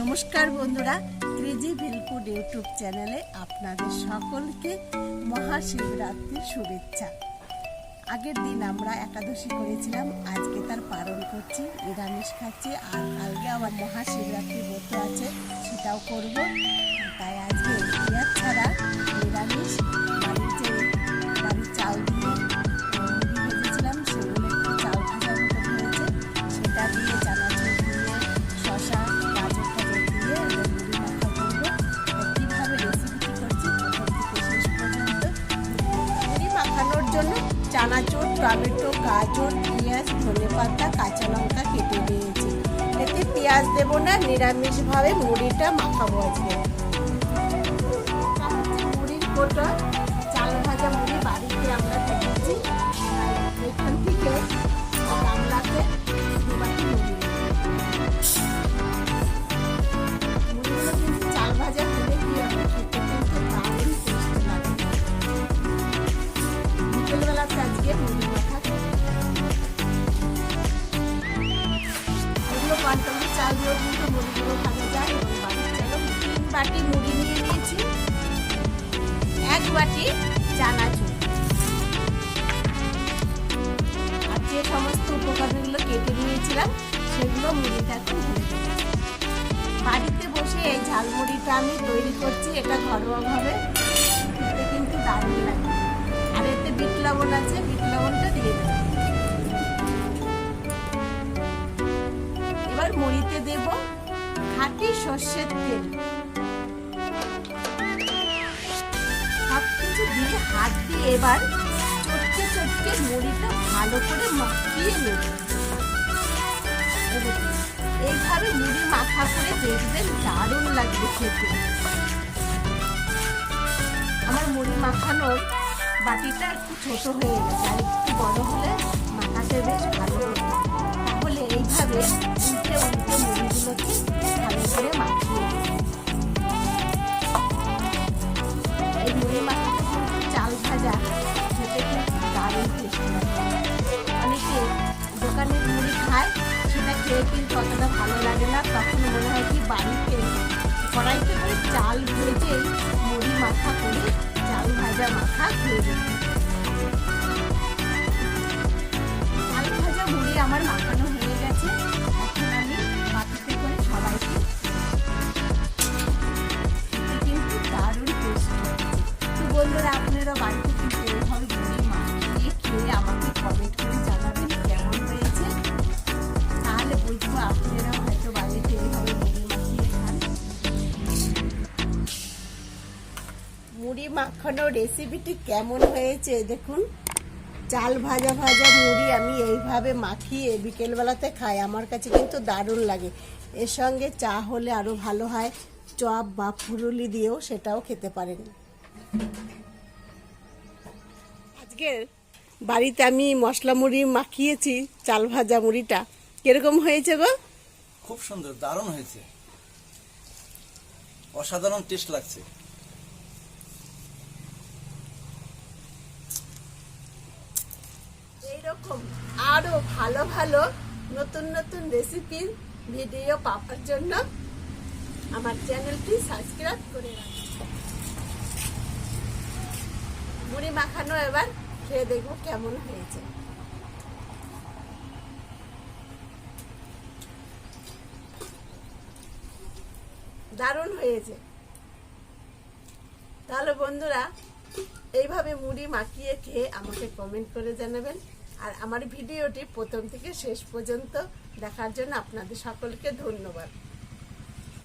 নমস্কার বন্ধুরা crazy ভিলফুড YouTube চ্যানেলে আপনাদের সকলকে মহাশিবরাত্রির শুভেচ্ছা। আগের দিন আমরা একাদশী করেছিলাম, আজকে তার পালন করছি, নিরামিষ খাচ্ছি, আর কালকে আবার মহাশিবরাত্রি ব্রত আছে, সেটাও করব। তাই আজকে টমেটো, গাজর, পেঁয়াজ, ধনে পাতা, কাঁচা লঙ্কা কেটে নিয়েছি এতে পেঁয়াজ দেবো না, নিরামিষভাবে মুড়িটা মাখাবো আজকে। দিয়েও কিন্তু মুড়িগুলো ভাজা যায় এবং তিন বাটি মুড়ি নিয়ে নিয়েছি। এক বাটি চানাচুর। আর যে সমস্ত উপকরণগুলো কেটে নিয়েছিলাম, সেগুলো মুড়িটা এখন বাড়িতে বসে এই ঝালমুড়িটা আমি তৈরি করছি, এটা ঘরোয়াভাবে। কিন্তু দারুণ লাগে। আর এতে বিট লবণ আছে এবার মুড়িতে দেব খাঁটি সর্ষের তেল। সবকিছু দিয়ে হাত দিয়ে এবার চটকে চটকে মুড়িটা ভালো করে মাখিয়ে নেব। এইভাবে মুড়ি মাখা করে দেখবেন দারুণ লাগবে খেতে। আমার মুড়ি মাখানোর বাটিটা একটু ছোট হয়ে গেছে, আর একটু বড় হলে মাখাতে বেশ ভালো তাহলে এইভাবে মুড়ি চাল ভাজা অনেকে দোকানের মুড়ি খায় সেটা খেয়ে কিন্তু অতটা ভালো লাগে না তখন মনে হয় কি বাড়িতে কড়াইতে করে চাল ভেজে মুড়ি মাখা করে চাল ভাজা মাখা খেয়ে যেতে চাল মুড়ি আমার মাখানো মুড়ি মাখানোর রেসিপিটি কেমন হয়েছে দেখুন। চাল ভাজা ভাজা মুড়ি আমি এইভাবে মাখিয়ে বিকেলবেলাতে খাই, আমার কাছে কিন্তু দারুণ লাগে। এর সঙ্গে চা হলে আরও ভালো হয়, চপ বা ফুরুলি দিয়েও সেটাও খেতে পারেন। আজকে বাড়িতে আমি মশলা মুড়ি মাখিয়েছি, চাল ভাজা মুড়িটা। কীরকম হয়েছে গো? খুব সুন্দর, দারুণ হয়েছে। অসাধারণ টেস্ট লাগছে। এইরকম আরও ভালো ভালো নতুন নতুন রেসিপির ভিডিও পাওয়ার জন্য আমার চ্যানেলটি সাবস্ক্রাইব করে রাখুন মুড়ি মাখানো এবার খেয়ে দেখব কেমন হয়েছে। দারুণ হয়েছে। তাহলে বন্ধুরা, এইভাবে মুড়ি মাখিয়ে খেয়ে আমাকে কমেন্ট করে জানাবেন। আর আমার ভিডিওটি প্রথম থেকে শেষ পর্যন্ত দেখার জন্য আপনাদের সকলকে ধন্যবাদ।